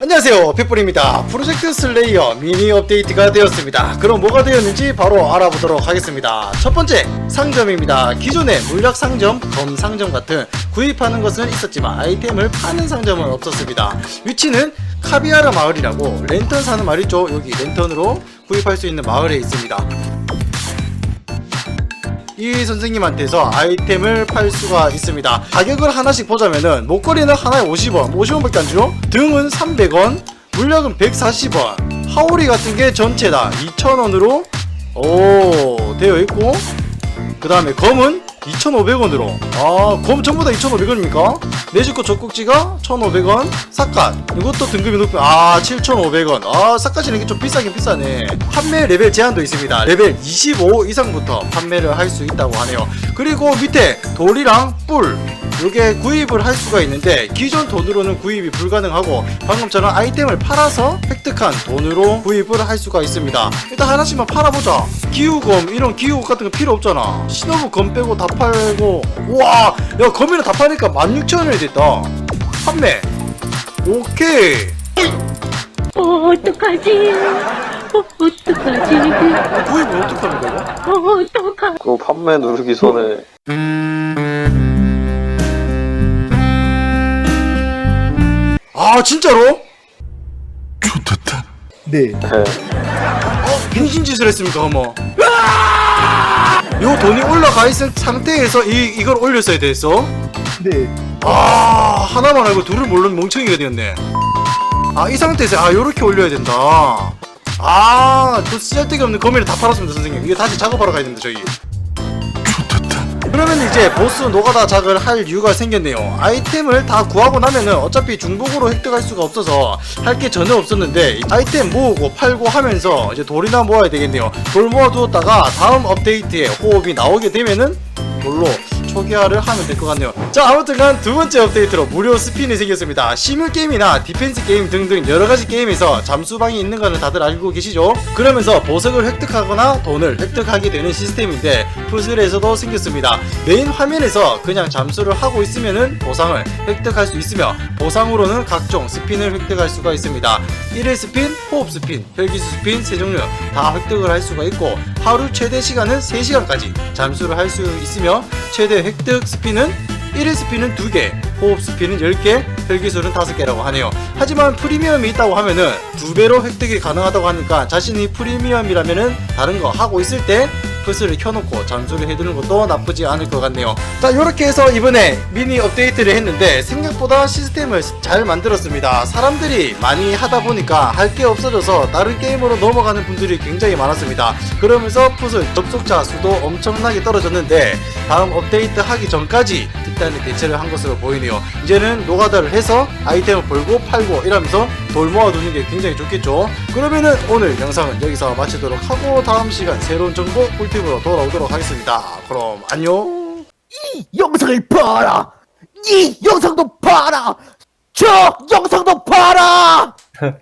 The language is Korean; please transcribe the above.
안녕하세요 핏불입니다. 프로젝트 슬레이어 미니 업데이트가 되었습니다. 그럼 뭐가 되었는지 바로 알아보도록 하겠습니다. 첫 번째 상점입니다. 기존의 물약 상점, 검 상점 같은 구입하는 것은 있었지만 아이템을 파는 상점은 없었습니다. 위치는 카비아라 마을이라고 랜턴 사는 마을 있죠. 여기 랜턴으로 구입할 수 있는 마을에 있습니다 이 선생님한테서 아이템을 팔 수가 있습니다. 가격을 하나씩 보자면은 목걸이는 하나에 50원, 50원밖에 안 주죠? 등은 300원, 물약은 140원, 하오리 같은 게 전체 다 2,000원으로 오 되어 있고 그 다음에 검은 2,500원으로 아검 전부 다 2,500원입니까? 내주코 젖꼭지가 1,500원 삿갓. 이것도 등급이 높은 아 7,500원. 아 삿갓이는 이게 좀 비싸긴 비싸네. 판매 레벨 제한도 있습니다. 레벨 25 이상부터 판매를 할 수 있다고 하네요. 그리고 밑에 돌이랑 뿔 요게 구입을 할 수가 있는데 기존 돈으로는 구입이 불가능하고 방금처럼 아이템을 팔아서 획득한 돈으로 구입을 할 수가 있습니다. 일단 하나씩만 팔아보자. 기후검 이런 기후검 같은 거 필요 없잖아. 신호부 검 빼고 다 팔고. 우와! 야 검이랑 다 파니까 16,000원이 됐다. 판매. 오케이. 어, 어떡하지? 어, 어떡하지? 구입을 어떻게 하는 거야? 어, 어떡하 그 판매 누르기 전에 아 진짜로? 네. 어, 빙신 짓을 했습니까, 어머? 요 돈이 올라가 있은 상태에서 이, 이걸 올렸어야 됐어? 네. 아, 하나만 알고 둘을 모르는 멍청이가 되었네. 아, 이 상태에서, 아, 요렇게 올려야 된다. 아, 저 쓰잘데기 없는 거미를 다 팔았습니다, 선생님. 이게 다시 작업하러 가야 됩니다, 저희. 그러면 이제 보스 노가다 작을 할 이유가 생겼네요. 아이템을 다 구하고 나면은 어차피 중복으로 획득할 수가 없어서 할 게 전혀 없었는데 아이템 모으고 팔고 하면서 이제 돌이나 모아야 되겠네요. 돌 모아두었다가 다음 업데이트에 호흡이 나오게 되면은 돌로 초기화를 하면 될 것 같네요. 자, 아무튼간 두 번째 업데이트로 무료 스핀이 생겼습니다. 시뮬 게임이나 디펜스 게임 등등 여러 가지 게임에서 잠수방이 있는 거는 다들 알고 계시죠? 그러면서 보석을 획득하거나 돈을 획득하게 되는 시스템인데 푸슬에서도 생겼습니다. 메인 화면에서 그냥 잠수를 하고 있으면은 보상을 획득할 수 있으며 보상으로는 각종 스핀을 획득할 수가 있습니다. 1일 스핀, 호흡 스핀, 혈기수 스핀 세 종류 다 획득을 할 수가 있고 하루 최대 시간은 3시간까지 잠수를 할 수 있으며 최대 획득 스핀은 1일 스핀은 2개, 호흡 스핀은 10개, 혈기술은 5개라고 하네요. 하지만 프리미엄이 있다고 하면은 2배로 획득이 가능하다고 하니까 자신이 프리미엄이라면은 다른 거 하고 있을 때 플스를 켜놓고 잠수를 해두는 것도 나쁘지 않을 것 같네요. 자, 이렇게 해서 이번에 미니 업데이트를 했는데 생각보다 시스템을 잘 만들었습니다. 사람들이 많이 하다 보니까 할 게 없어져서 다른 게임으로 넘어가는 분들이 굉장히 많았습니다. 그러면서 푸슬 접속자 수도 엄청나게 떨어졌는데 다음 업데이트 하기 전까지 특단의 대처를 한 것으로 보이네요. 이제는 노가다를 해서 아이템을 벌고 팔고 이러면서 돌 모아두는 게 굉장히 좋겠죠. 그러면은 오늘 영상은 여기서 마치도록 하고 다음 시간 새로운 정보 꿀팁으로 돌아오도록 하겠습니다. 그럼 안녕. 영상을 봐라! 이 영상도 봐라! 저 영상도 봐라!